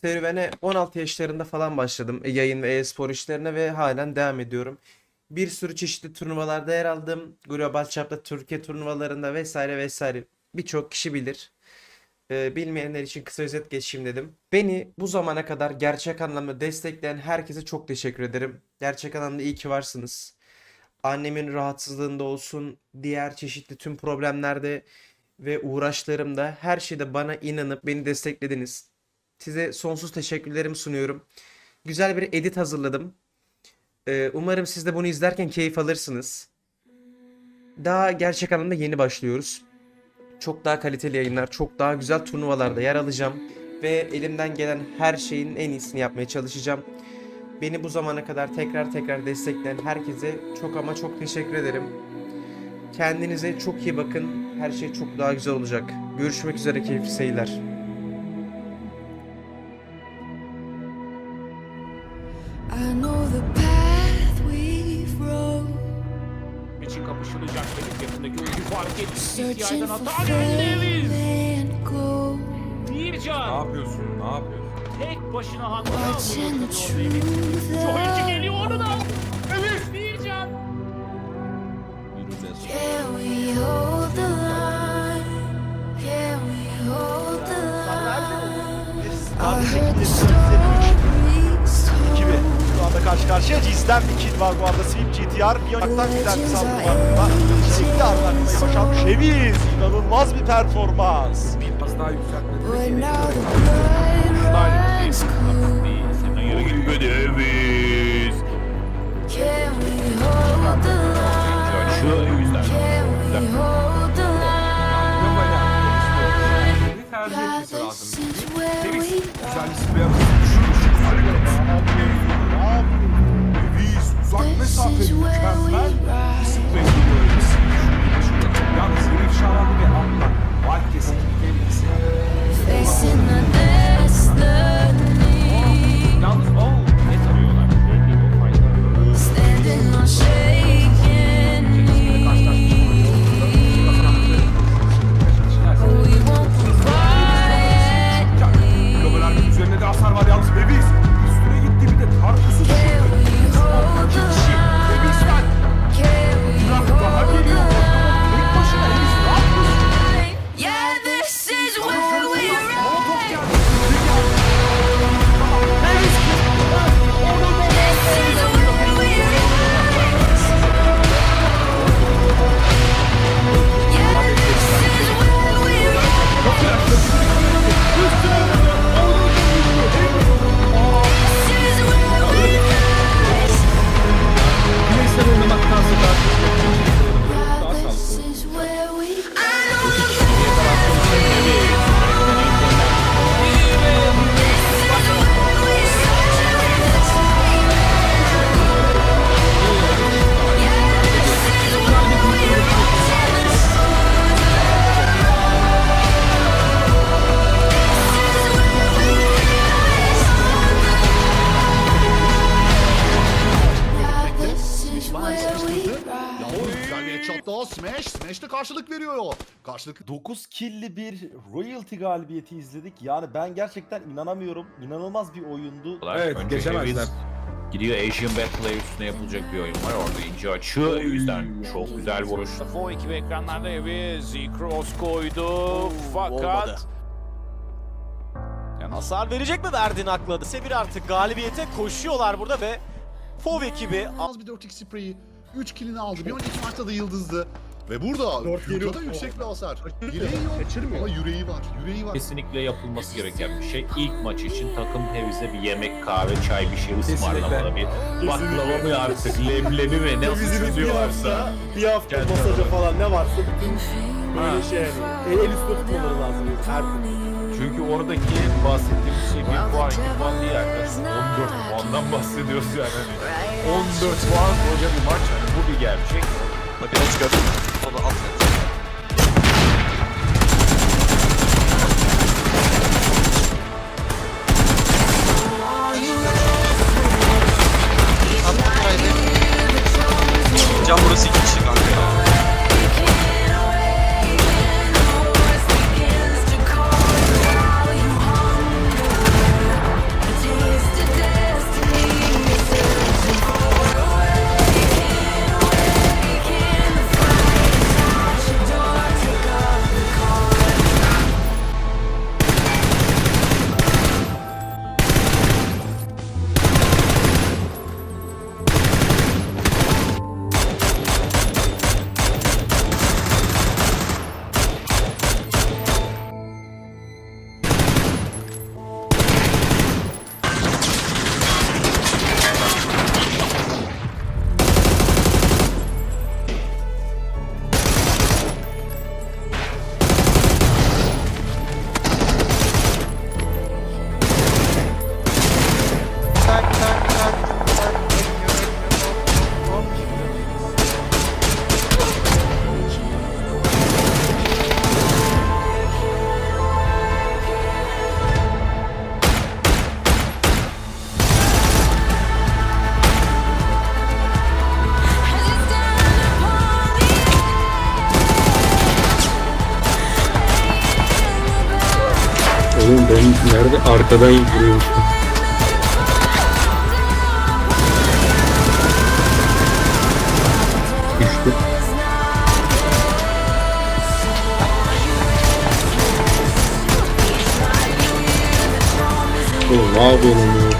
serüvene 16 yaşlarında falan başladım e, yayın ve e-spor işlerine ve halen devam ediyorum. Bir sürü çeşitli turnuvalarda yer aldım. Global çapta Türkiye turnuvalarında vesaire vesaire. Birçok kişi bilir. Ee, bilmeyenler için kısa özet geçeyim dedim. Beni bu zamana kadar gerçek anlamda destekleyen herkese çok teşekkür ederim. Gerçek anlamda iyi ki varsınız. Annemin rahatsızlığında olsun, diğer çeşitli tüm problemlerde ve uğraşlarımda her şeyde bana inanıp beni desteklediniz. Size sonsuz teşekkürlerimi sunuyorum. Güzel bir edit hazırladım. Ee, umarım siz de bunu izlerken keyif alırsınız. Daha gerçek anlamda yeni başlıyoruz. Çok daha kaliteli yayınlar, çok daha güzel turnuvalarda yer alacağım ve elimden gelen her şeyin en iyisini yapmaya çalışacağım. Beni bu zamana kadar tekrar tekrar destekleyen herkese çok ama çok teşekkür ederim. Kendinize çok iyi bakın. Her şey çok daha güzel olacak. Görüşmek üzere keyifli seyirler. İçin kapışılacak Davis yakındaki oyuncu fark CCI'den for hata Davis. Bir Ne can. yapıyorsun? Ne yapıyorsun? Tek başına Davis. truth Şu oyuncu geliyor onu da. Evet bir can. Can we hold the line? Can we hold the line? Anda karşı karşıya Ciz'den bir kill var bu arada Sweep GTR bir yanaktan giden bir saldırı var burada. Şekli arlanmayı başarmış Eviz. İnanılmaz bir performans. Biraz daha yükseltmedi. Runs cold. Senden yere gitmedi Davis. Can we hold the line? Şu yüzden. Can we hold the Ama line? yani bir tercih Yeah, etmesi lazım. this is where we Güzel isim yapmış. We mükemmel. ride. Sprey böyle Yalnız herif şaralı ve atla. The destiny. Yalnız o ne tarıyorlar? Belli o fayda arıyorlar. Standing on shaking. Oh, üzerinde de hasar var yalnız karşılık veriyor. Karşılık 9 kill'li bir royalty galibiyeti izledik. Yani ben gerçekten inanamıyorum. İnanılmaz bir oyundu. Evet, Önce geçemezler. Gidiyor Asian Battle üstüne yapılacak bir oyun var. Orada ince açı yüzden çok güzel vuruş. Fo ekibi ekranlarda evi Z-Cross koydu fakat Yani hasar verecek mi verdiğini akladı. Sebir artık galibiyete koşuyorlar burada ve Fov ekibi az bir 4x spreyi 3 killini aldı. Bir önceki maçta da yıldızdı. Ve burada Fury'da da yüksek bir hasar. Dileği yok ama yüreği var. Yüreği var. kesinlikle yapılması gereken bir şey. İlk maç için takım Heviz'e bir yemek, kahve, çay bir şey ısmarlamalı. Bir baklava mı artık, leblebi mi ne tutuyorlarsa. bir hafta Kendi masaja aralarında. falan ne varsa bütün böyle şey yani. El, el üstüne tutmaları lazım. Her Çünkü oradaki bahsettiğimiz şey bir puan, iki puan değil arkadaşlar. 14 puandan bahsediyoruz yani. Hani 14 puan koca bir maç. Hani bu bir gerçek. Can Oğlum ben nerede? Arkadan vuruyorum. Düştü. Oğlum ne yapıyorsun?